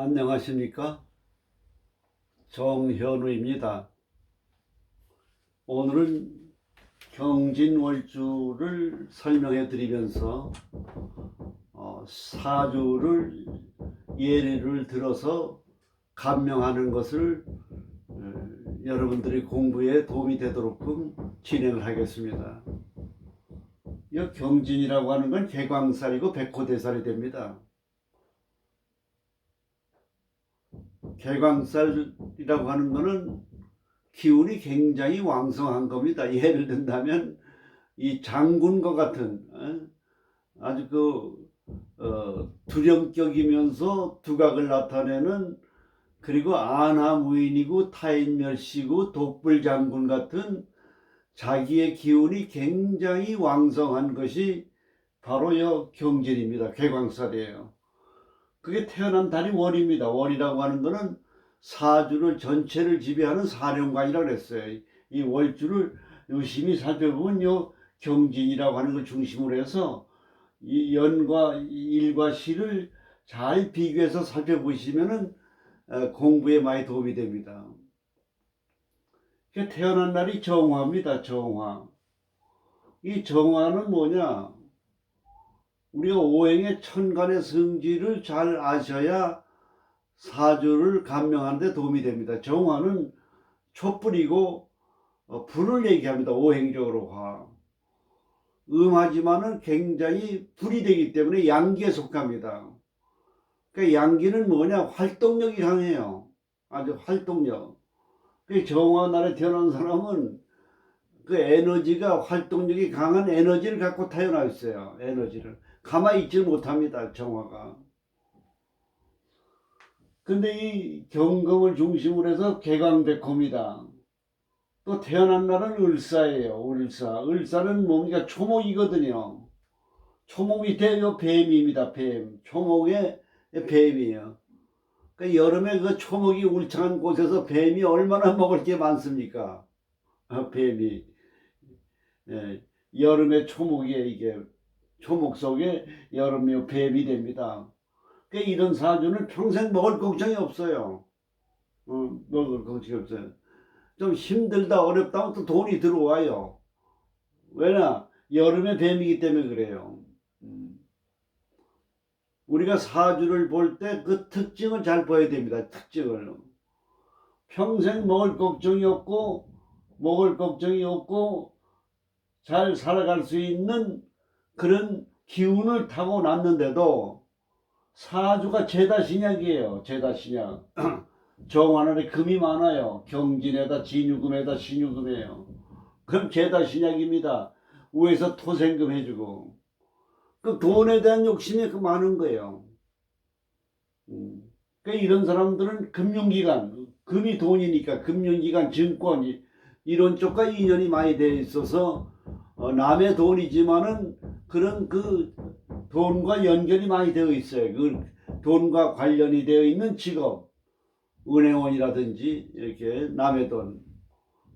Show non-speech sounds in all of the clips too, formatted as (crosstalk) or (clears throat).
안녕하십니까? 정현우입니다. 오늘은 경진월주를 설명해 드리면서 어, 사주를 예를 들어서 감명하는 것을 어, 여러분들이 공부에 도움이 되도록끔 진행을 하겠습니다. 이 경진이라고 하는 건 개광살이고 백호대살이 됩니다. 개광살이라고 하는 것은 기운이 굉장히 왕성한 겁니다. 예를 든다면 이 장군과 같은 어? 아주 그 어, 두령격이면서 두각을 나타내는 그리고 안하무인이고 타인멸시고 독불장군 같은 자기의 기운이 굉장히 왕성한 것이 바로 여 경진입니다. 개광살이에요. 그게 태어난 달이 월입니다. 월이라고 하는 거는 사주를 전체를 지배하는 사령관이라고 그랬어요. 이 월주를 유심히 살펴보면 요 경진이라고 하는 걸 중심으로 해서 이 연과 일과 시를 잘 비교해서 살펴보시면은 어, 공부에 많이 도움이 됩니다. 그 태어난 날이 정화입니다. 정화. 이 정화는 뭐냐? 우리가 오행의 천간의 성질을 잘 아셔야 사주를 감명하는 데 도움이 됩니다. 정화는 촛불이고 어, 불을 얘기합니다. 오행적으로 화. 음하지만은 굉장히 불이 되기 때문에 양기에 속합니다. 그러니까 양기는 뭐냐? 활동력이 강해요. 아주 활동력. 그 정화날에 태어난 사람은 그 에너지가 활동력이 강한 에너지를 갖고 태어나 있어요. 에너지를. 가만히 있지 못합니다. 정화가. 근데 이 경금을 중심으로 해서 개강백호입니다. 또 태어난 날은 을사예요. 을사. 을사는 뭡니까? 초목이거든요. 초목 밑에 요 뱀입니다. 뱀. 초목의 뱀이에요. 그 여름에 그 초목이 울창한 곳에서 뱀이 얼마나 먹을 게 많습니까? 아, 뱀이. 예, 여름에 초목에 이게 초목 속에 여름에 뱀이 됩니다. 그 이런 사주는 평생 먹을 걱정이 없어요. 어, 먹을 걱정이 없어요. 좀 힘들다 어렵다 하면 또 돈이 들어와요. 왜냐? 여름에 뱀이기 때문에 그래요. 음. 우리가 사주를 볼 때 그 특징을 잘 봐야 됩니다. 특징을. 평생 먹을 걱정이 없고 먹을 걱정이 없고 잘 살아갈 수 있는 그런 기운을 타고 났는데도 사주가 제다 신약이에요. 제다 신약. (clears throat) 정환원에 금이 많아요. 경진에다 진유금에다 신유금이에요. 그럼 제다 신약입니다. 위에서 토생금 해주고. 그 돈에 대한 욕심이 그 많은 거예요. 음. 그러니까 이런 사람들은 금융기관, 금이 돈이니까 금융기관, 증권 이- 이런 쪽과 인연이 많이 돼 있어서 어, 남의 돈이지만은 그런 그 돈과 연결이 많이 되어 있어요. 그 돈과 관련이 되어 있는 직업, 은행원이라든지 이렇게 남의 돈.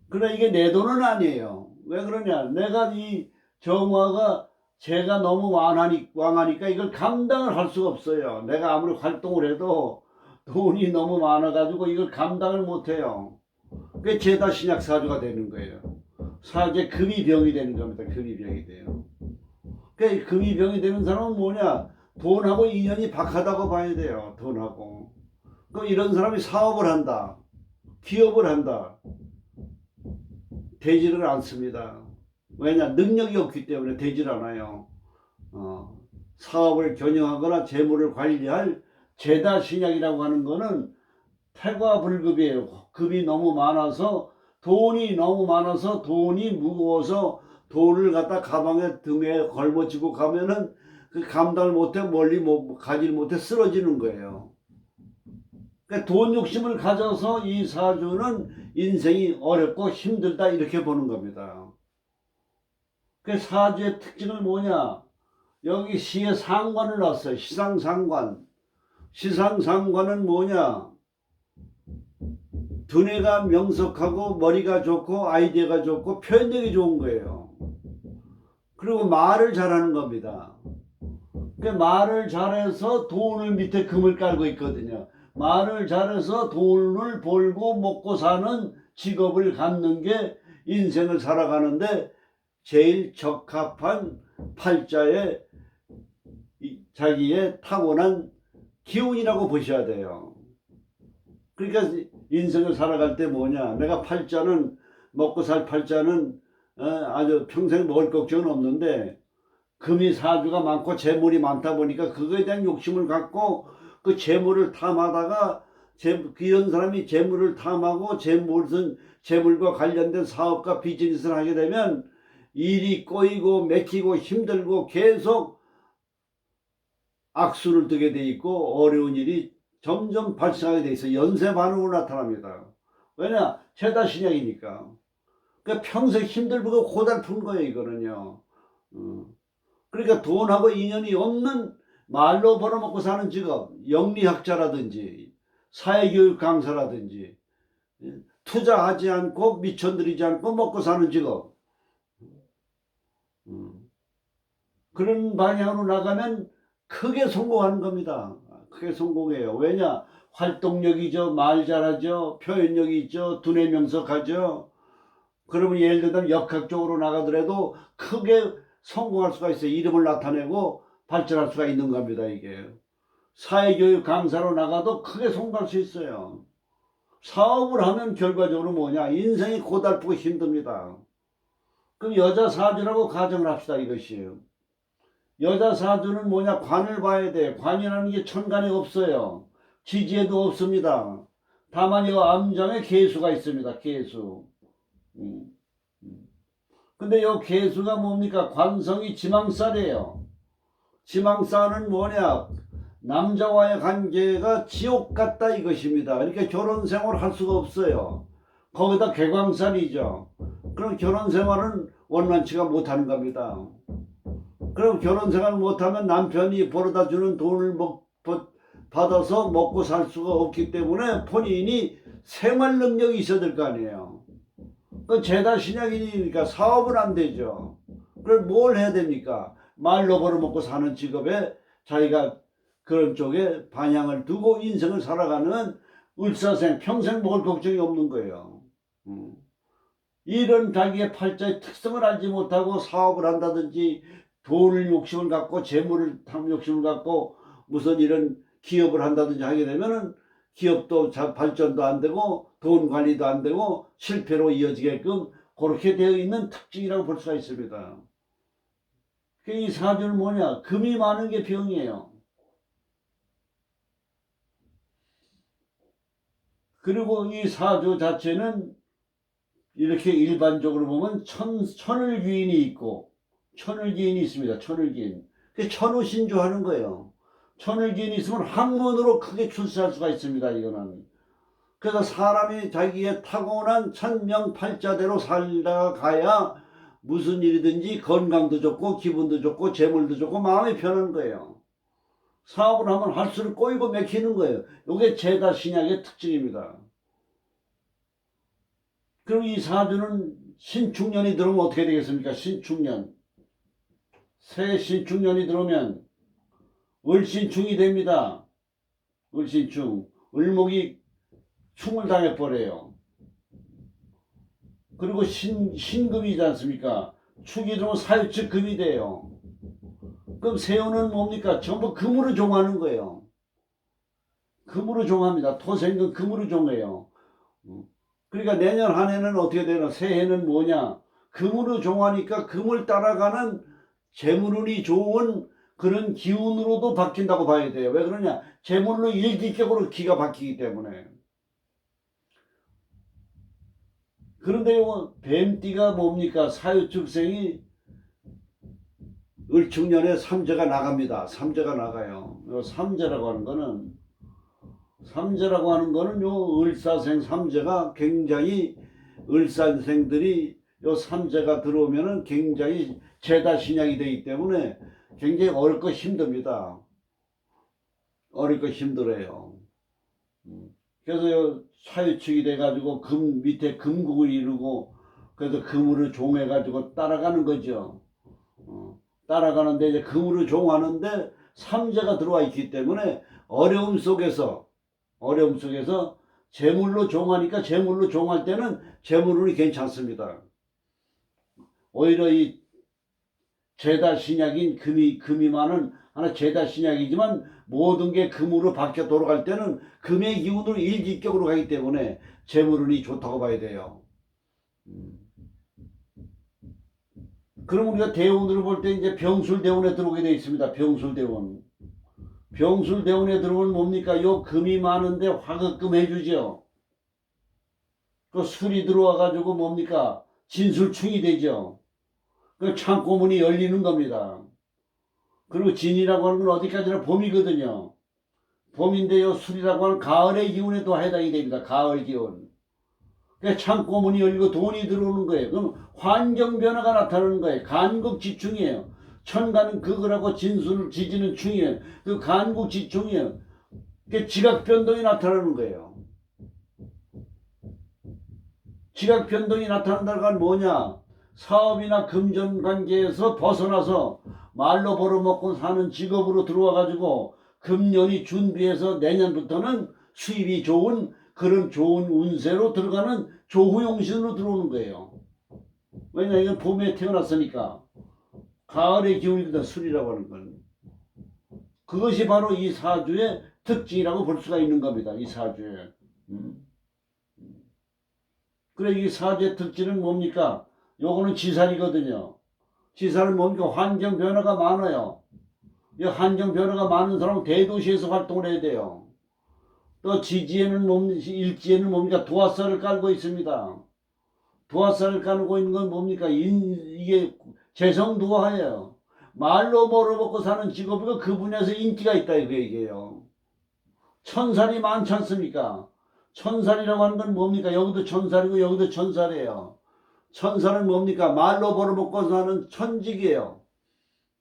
그러나 이게 내 돈은 아니에요. 왜 그러냐? 내가 이 정화가 제가 너무 왕하니, 왕하니까 이걸 감당을 할 수가 없어요. 내가 아무리 활동을 해도 돈이 너무 많아가지고 이걸 감당을 못해요. 그게 죄다 신약 사주가 되는 거예요. 사주에 금이 병이 되는 겁니다. 금이 병이 돼요. 그 금이 병이 되는 사람은 뭐냐? 돈하고 인연이 박하다고 봐야 돼요. 돈하고. 그 이런 사람이 사업을 한다. 기업을 한다. 되지를 않습니다. 왜냐? 능력이 없기 때문에 되질 않아요. 어, 사업을 경영하거나 재물을 관리할 재다 신약이라고 하는 거는 태과불급이에요. 급이 너무 많아서 돈이 너무 많아서 돈이 무거워서 돈을 갖다 가방에 등에 걸머쥐고 가면은 그 감당을 못해 멀리 못 가지를 못해 쓰러지는 거예요. 그러니까 돈 욕심을 가져서 이 사주는 인생이 어렵고 힘들다 이렇게 보는 겁니다. 그 사주의 특징은 뭐냐? 여기 시에 상관을 놨어요. 시상상관. 시상상관은 뭐냐? 두뇌가 명석하고 머리가 좋고 아이디어가 좋고 표현력이 좋은 거예요. 그리고 말을 잘하는 겁니다. 그 말을 잘해서 돈을 밑에 금을 깔고 있거든요. 말을 잘해서 돈을 벌고 먹고 사는 직업을 갖는 게 인생을 살아가는데 제일 적합한 팔자의 이- 자기의 타고난 기운이라고 보셔야 돼요. 그러니까 인생을 살아갈 때 뭐냐? 내가 팔자는 먹고 살 팔자는 어, 아주 평생 먹을 걱정은 없는데 금이 사주가 많고 재물이 많다 보니까 그거에 대한 욕심을 갖고 그 재물을 탐하다가 재, 이런 사람이 재물을 탐하고 재물은 재물과 관련된 사업과 비즈니스를 하게 되면 일이 꼬이고 맥히고 힘들고 계속 악수를 뜨게 돼 있고 어려운 일이 점점 발생하게 돼 있어 연쇄 반응으로 나타납니다. 왜냐 죄다 신약이니까. 그러니까 평생 힘들고 고달픈 거예요 이거는요. 어. 그러니까 돈하고 인연이 없는 말로 벌어먹고 사는 직업, 영리학자라든지 사회교육 강사라든지 예, 투자하지 않고 미천들이지 않고 먹고 사는 직업. 음. 그런 방향으로 나가면 크게 성공하는 겁니다. 크게 성공해요. 왜냐? 활동력이죠, 말 잘하죠, 표현력이 있죠, 두뇌 명석하죠. 그러면 예를 들면 역학적으로 나가더라도 크게 성공할 수가 있어요. 이름을 나타내고 발전할 수가 있는 겁니다, 이게. 사회교육 강사로 나가도 크게 성공할 수 있어요. 사업을 하면 결과적으로 뭐냐? 인생이 고달프고 힘듭니다. 그럼 여자 사주라고 가정을 합시다, 이것이에요. 여자 사주는 뭐냐? 관을 봐야 돼. 관이라는 게 천간에 없어요. 지지에도 없습니다. 다만 이 암장에 개수가 있습니다, 개수. 음. 음. 근데 요 개수가 뭡니까? 관성이 지망살이에요. 지망살은 뭐냐? 남자와의 관계가 지옥 같다 이것입니다. 그러니까 결혼 생활을 할 수가 없어요. 거기다 개광살이죠. 그럼 결혼 생활은 원만치가 못하는 겁니다. 그럼 결혼 생활 못하면 남편이 벌어다 주는 돈을 먹, 버- 받아서 먹고 살 수가 없기 때문에 본인이 생활 능력이 있어야 될 거 아니에요. 그 죄다 신약이니까 사업은 안 되죠. 그럼 뭘 해야 됩니까? 말로 벌어먹고 사는 직업에 자기가 그런 쪽에 방향을 두고 인생을 살아가는 을사생 평생 먹을 걱정이 없는 거예요. 음. 이런 자기의 팔자의 특성을 알지 못하고 사업을 한다든지 돈을 욕심을 갖고 재물을 탐 욕심을 갖고 무슨 이런 기업을 한다든지 하게 되면은 기업도 자- 발전도 안 되고 돈 관리도 안 되고 실패로 이어지게끔 그렇게 되어 있는 특징이라고 볼 수가 있습니다. 그이 사주는 뭐냐? 금이 많은 게 병이에요. 그리고 이 사주 자체는 이렇게 일반적으로 보면 천, 천을 귀인이 있고 천을 귀인이 있습니다. 천을 귀인. 그 천우신주 하는 거예요. 천을귀인이 있으면 학문으로 크게 출세할 수가 있습니다. 이거는. 그래서 사람이 자기의 타고난 천명팔자대로 살다가 가야 무슨 일이든지 건강도 좋고 기분도 좋고 재물도 좋고 마음이 편한 거예요. 사업을 하면 할수록 꼬이고 맥히는 거예요. 이게 제다 신약의 특징입니다. 그럼 이 사주는 신축년이 들어오면 어떻게 되겠습니까? 신축년. 새 신축년이 들어오면 을신충이 됩니다. 을신충. 을목이 충을 당해버려요. 그리고 신, 신금이지 않습니까? 축이 들어오면 사유축 금이 돼요. 그럼 세운은 뭡니까? 전부 금으로 종하는 거예요. 금으로 종합니다. 토생금 금으로 종해요. 음. 그러니까 내년 한 해는 어떻게 되나? 새해는 뭐냐? 금으로 종하니까 금을 따라가는 재물운이 좋은 그런 기운으로도 바뀐다고 봐야 돼요. 왜 그러냐? 재물로 일기격으로 기가 바뀌기 때문에. 그런데 요 뱀띠가 뭡니까? 사유축생이 을축년에 삼재가 나갑니다. 삼재가 나가요. 요 삼재라고 하는 거는 삼재라고 하는 거는 요 을사생 삼재가 굉장히 을사생들이 요 삼재가 들어오면은 굉장히 죄다 신약이 되기 때문에 굉장히 어렵고 힘듭니다. 어렵고 힘들어요. 음. 그래서 요 사유축이 돼가지고 금 밑에 금국을 이루고 그래서 금으로 종해가지고 따라가는 거죠. 어, 따라가는데 이제 금으로 종하는데 삼재가 들어와 있기 때문에 어려움 속에서 어려움 속에서 재물로 종하니까 재물로 종할 때는 재물운이 괜찮습니다. 오히려 이 죄다 신약인 금이 금이만은 하나 죄다 신약이지만 모든 게 금으로 바뀌어 돌아갈 때는 금의 기운으로 일기격으로 가기 때문에 재물운이 좋다고 봐야 돼요. 음. 그럼 우리가 대운으로 볼때 이제 병술대운에 들어오게 되어 있습니다. 병술대운. 병술대운에 들어오면 뭡니까? 요 금이 많은데 화급금 해주죠. 그 술이 들어와가지고 뭡니까? 진술충이 되죠. 그 창고 문이 열리는 겁니다. 그리고 진이라고 하는 건 어디까지나 봄이거든요. 봄인데요, 술이라고 하는 가을의 기운에 또 해당이 됩니다. 가을 기운. 그 창고 문이 열리고 돈이 들어오는 거예요. 그럼 환경 변화가 나타나는 거예요. 간국지충이에요. 천간은 극을하고 진술을 지지는 충이에요. 그 간국지충이에요. 그 지각 변동이 나타나는 거예요. 지각 변동이 나타난다는 건 뭐냐? 사업이나 금전 관계에서 벗어나서 말로 벌어먹고 사는 직업으로 들어와 가지고 금년이 준비해서 내년부터는 수입이 좋은 그런 좋은 운세로 들어가는 조후용신으로 들어오는 거예요. 왜냐 이건 봄에 태어났으니까 가을의 기운이거든 술이라고 하는 건. 그것이 바로 이 사주의 특징이라고 볼 수가 있는 겁니다. 이 사주의. 음. 그래 이 사주의 특징은 뭡니까? 요거는 지살이거든요. 지살은 뭡니까? 환경 변화가 많아요. 이 환경 변화가 많은 사람은 대도시에서 활동을 해야 돼요. 또 지지에는 뭡 일지에는 뭡니까? 도화살을 깔고 있습니다. 도화살을 깔고 있는 건 뭡니까? 인, 이게 재성 도화예요. 말로 벌어먹고 사는 직업이고 그 분야에서 인기가 있다 이거 얘기예요. 천살이 많지 않습니까? 천살이라고 하는 건 뭡니까? 여기도 천살이고 여기도 천살이에요. 천사는 뭡니까? 말로 벌어먹고 사는 천직이에요.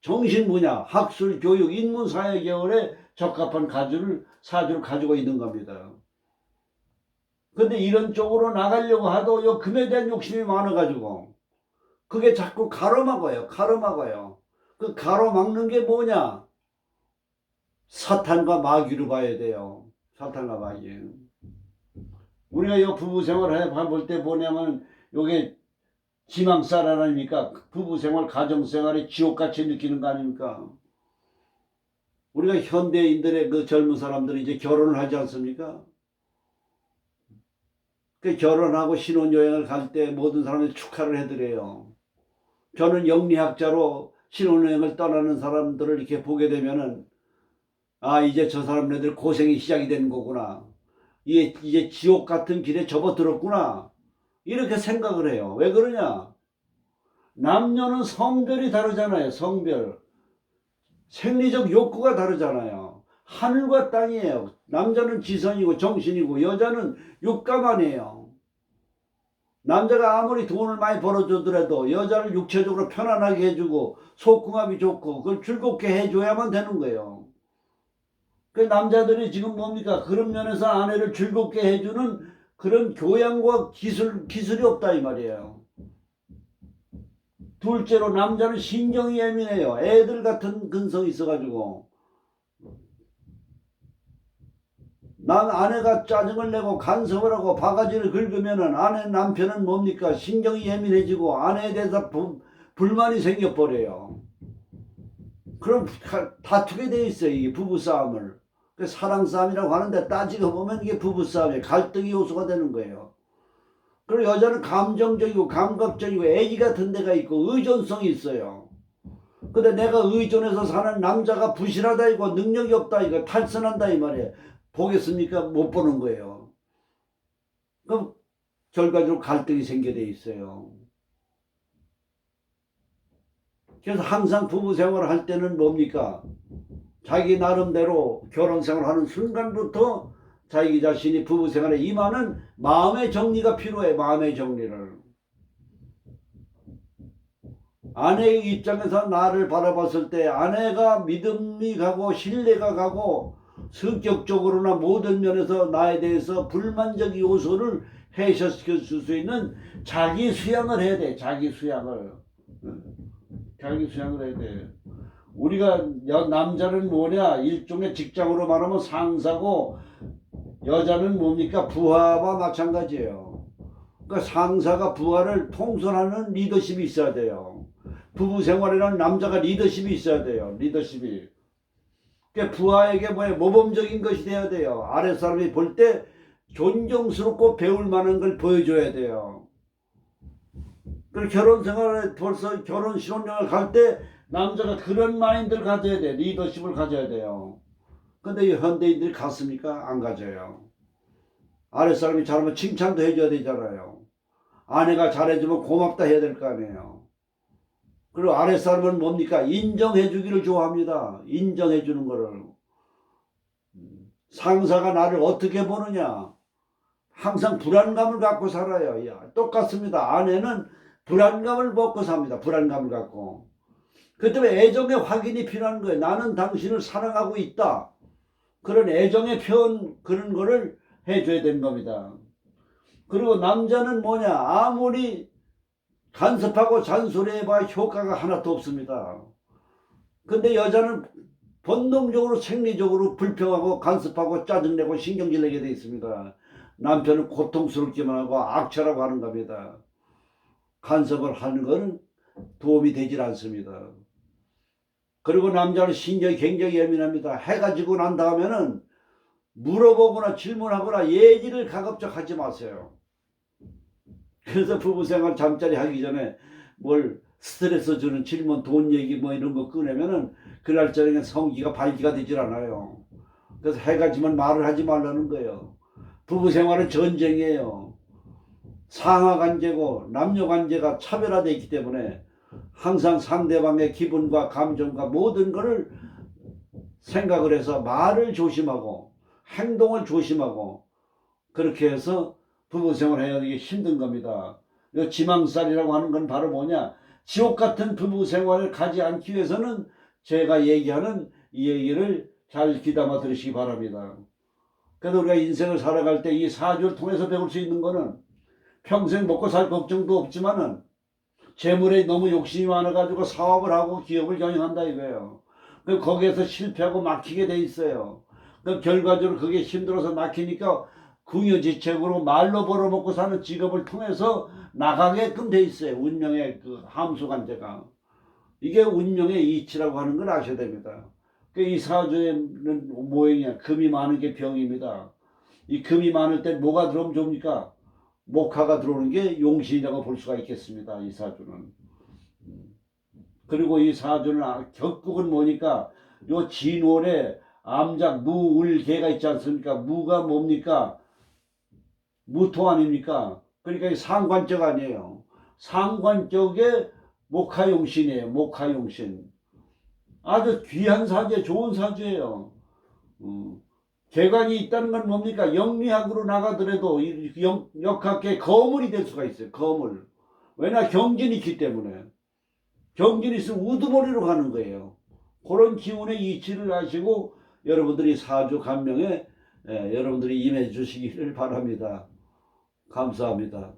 정신 분야, 학술, 교육, 인문, 사회 계열에 적합한 가주를 사주를 가지고 있는 겁니다. 근데 이런 쪽으로 나가려고 하도 요 금에 대한 욕심이 많아가지고 그게 자꾸 가로막아요. 가로막아요. 그 가로막는 게 뭐냐? 사탄과 마귀로 봐야 돼요. 사탄과 마귀. 우리가 이 부부 생활 해볼 때 뭐냐면 요게 지망살 아닙니까? 부부 생활, 가정 생활이 지옥같이 느끼는 거 아닙니까? 우리가 현대인들의 그 젊은 사람들이 이제 결혼을 하지 않습니까? 그 결혼하고 신혼여행을 갈 때 모든 사람들이 축하를 해드려요. 저는 영리학자로 신혼여행을 떠나는 사람들을 이렇게 보게 되면은 아 이제 저 사람네들 고생이 시작이 되는 거구나. 이제 지옥 같은 길에 접어들었구나. 이렇게 생각을 해요. 왜 그러냐? 남녀는 성별이 다르잖아요. 성별. 생리적 욕구가 다르잖아요. 하늘과 땅이에요. 남자는 지성이고 정신이고 여자는 육감만이에요. 남자가 아무리 돈을 많이 벌어주더라도 여자를 육체적으로 편안하게 해주고 속궁합이 좋고 그걸 즐겁게 해줘야만 되는 거예요. 그 남자들이 지금 뭡니까? 그런 면에서 아내를 즐겁게 해주는 그런 교양과 기술, 기술이 없다 이 말이에요. 둘째로 남자는 신경이 예민해요. 애들 같은 근성이 있어가지고. 난 아내가 짜증을 내고 간섭을 하고 바가지를 긁으면은 아내 남편은 뭡니까? 신경이 예민해지고 아내에 대해서 부, 불만이 생겨버려요. 그럼 다투게 돼 있어요. 이 부부싸움을. 그 사랑 싸움이라고 하는데 따지고 보면 이게 부부 싸움이에요. 갈등의 요소가 되는 거예요. 그리고 여자는 감정적이고 감각적이고 애기 같은 데가 있고 의존성이 있어요. 근데 내가 의존해서 사는 남자가 부실하다 이거 능력이 없다 이거 탈선한다 이 말이에요. 보겠습니까? 못 보는 거예요. 그럼 결과적으로 갈등이 생겨돼 있어요. 그래서 항상 부부 생활을 할 때는 뭡니까? 자기 나름대로 결혼 생활 하는 순간부터 자기 자신이 부부 생활에 임하는 마음의 정리가 필요해. 마음의 정리를. 아내의 입장에서 나를 바라봤을 때 아내가 믿음이 가고 신뢰가 가고 성격적으로나 모든 면에서 나에 대해서 불만적 요소를 해소시켜 줄 수 있는 자기 수양을 해야 돼. 자기 수양을. 자기 수양을 해야 돼. 우리가 여- 남자는 뭐냐 일종의 직장으로 말하면 상사고 여자는 뭡니까? 부하와 마찬가지예요. 그러니까 상사가 부하를 통솔하는 리더십이 있어야 돼요. 부부 생활이라는 남자가 리더십이 있어야 돼요. 리더십이. 그러니까 부하에게 뭐야 모범적인 것이 돼야 돼요. 아랫 사람이 볼 때 존경스럽고 배울 만한 걸 보여줘야 돼요. 그 결혼 생활에 벌써 결혼 신혼여행을 갈때 남자가 그런 마인드를 가져야 돼. 리더십을 가져야 돼요. 근데 이 현대인들이 갔습니까? 안 가져요. 아랫사람이 잘하면 칭찬도 해줘야 되잖아요. 아내가 잘해주면 고맙다 해야 될 거 아니에요. 그리고 아랫사람은 뭡니까? 인정해주기를 좋아합니다. 인정해주는 거를. 상사가 나를 어떻게 보느냐? 항상 불안감을 갖고 살아요. 야, 똑같습니다. 아내는 불안감을 먹고 삽니다. 불안감을 갖고. 그 때문에 애정의 확인이 필요한 거예요. 나는 당신을 사랑하고 있다. 그런 애정의 표현, 그런 거를 해줘야 되는 겁니다. 그리고 남자는 뭐냐? 아무리 간섭하고 잔소리해봐야 효과가 하나도 없습니다. 근데 여자는 본능적으로 생리적으로 불평하고 간섭하고 짜증내고 신경질 내게 돼 있습니다. 남편은 고통스럽기만 하고 악취라고 하는 겁니다. 간섭을 하는 것은 도움이 되질 않습니다. 그리고 남자는 신경이 굉장히 예민합니다. 해가 지고 난 다음에는 물어보거나 질문하거나 얘기를 가급적 하지 마세요. 그래서 부부 생활 잠자리 하기 전에 뭘 스트레스 주는 질문, 돈 얘기 뭐 이런 거 꺼내면은 그날 저녁에 성기가 발기가 되질 않아요. 그래서 해가 지면 말을 하지 말라는 거예요. 부부 생활은 전쟁이에요. 상하 관계고 남녀 관계가 차별화되어 있기 때문에 항상 상대방의 기분과 감정과 모든 것을 생각을 해서 말을 조심하고 행동을 조심하고 그렇게 해서 부부 생활을 해야 되기 힘든 겁니다. 이 지망살이라고 하는 건 바로 뭐냐? 지옥 같은 부부 생활을 가지 않기 위해서는 제가 얘기하는 이 얘기를 잘 귀담아 들으시기 바랍니다. 그래서 우리가 인생을 살아갈 때 이 사주를 통해서 배울 수 있는 거는 평생 먹고 살 걱정도 없지만은 재물에 너무 욕심이 많아가지고 사업을 하고 기업을 경영한다 이거예요. 그 거기에서 실패하고 막히게 돼 있어요. 그 결과적으로 그게 힘들어서 막히니까 궁여지책으로 말로 벌어먹고 사는 직업을 통해서 나가게끔 돼 있어요. 운명의 그 함수 관계가. 이게 운명의 이치라고 하는 걸 아셔야 됩니다. 그 이 사주에는 모형이야. 금이 많은 게 병입니다. 이 금이 많을 때 뭐가 들어오면 좋습니까? 목화가 들어오는 게 용신이라고 볼 수가 있겠습니다. 이 사주는. 그리고 이 사주는 아- 격국은 뭐니까 요 진월에 암작 무울개가 있지 않습니까? 무가 뭡니까? 무토 아닙니까? 그러니까 이 상관적 아니에요. 상관적의 목화용신이에요. 목화용신. 아주 귀한 사주에 좋은 사주예요. 어. 개관이 있다는 건 뭡니까? 영리학으로 나가더라도 역학계 거물이 될 수가 있어요. 거물. 왜냐 경진이 있기 때문에. 경진이 있으면 우두머리로 가는 거예요. 그런 기운의 이치를 아시고 여러분들이 사주 감명에 예, 여러분들이 임해 주시기를 바랍니다. 감사합니다.